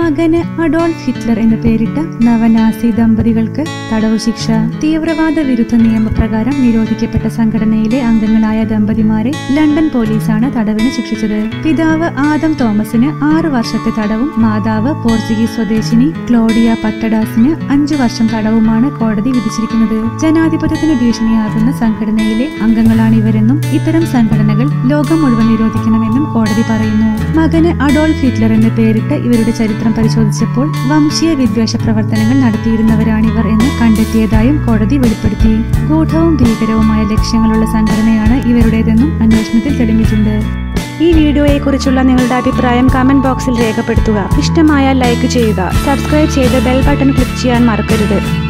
മകന് Adolf Hitler എന്ന് പേരിട്ട നവനാസി ദമ്പതികൾക്ക് തടവു ശിക്ഷ. തീവ്രവാദ വിരുദ്ധ നിയമപ്രകാരം നിരോധിക്കപ്പെട്ട സംഘടനയിലെ അംഗങ്ങളായ ദമ്പതിമാരെ ലണ്ടൻ പോലീസാണ് തടവിന് ശിക്ഷിച്ചത്. പിതാവ് ആദം തോമസിന് ആറ് വർഷത്തെ തടവും മാതാവ് പോർച്ചുഗീസ് സ്വദേശിനി ക്ലോഡിയ പട്ടഡാസിന് അഞ്ചു വർഷം തടവുമാണ് കോടതി വിധിച്ചിരിക്കുന്നത്. ജനാധിപത്യത്തിന് ഭീഷണിയാകുന്ന സംഘടനയിലെ അംഗങ്ങളാണ് ഇവരെന്നും ഇത്തരം സംഘടനകൾ ലോകം മുഴുവൻ നിരോധിക്കണമെന്നും കോടതി പറയുന്നു. മകന് അഡോൾഫ് ഹിറ്റ്ലർ എന്ന് പേരിട്ട് ഇവരുടെ ചരിത്രം പരിശോധിച്ചപ്പോൾ വംശീയ വിദ്വേഷ പ്രവർത്തനങ്ങൾ നടത്തിയിരുന്നവരാണിവർ എന്ന് കണ്ടെത്തിയതായും കോടതി വെളിപ്പെടുത്തി. ഗൂഢവും ഭീകരവുമായ ലക്ഷ്യങ്ങളുള്ള സംഘടനയാണ് ഇവരുടേതെന്നും അന്വേഷണത്തിൽ തെളിഞ്ഞിട്ടുണ്ട്. ഈ വീഡിയോയെക്കുറിച്ചുള്ള നിങ്ങളുടെ അഭിപ്രായം കമന്റ് ബോക്സിൽ രേഖപ്പെടുത്തുക. ഇഷ്ടമായ ലൈക്ക് ചെയ്യുക. സബ്സ്ക്രൈബ് ചെയ്ത് ബെൽ ബട്ടൺ ക്ലിക്ക് ചെയ്യാൻ മറക്കരുത്.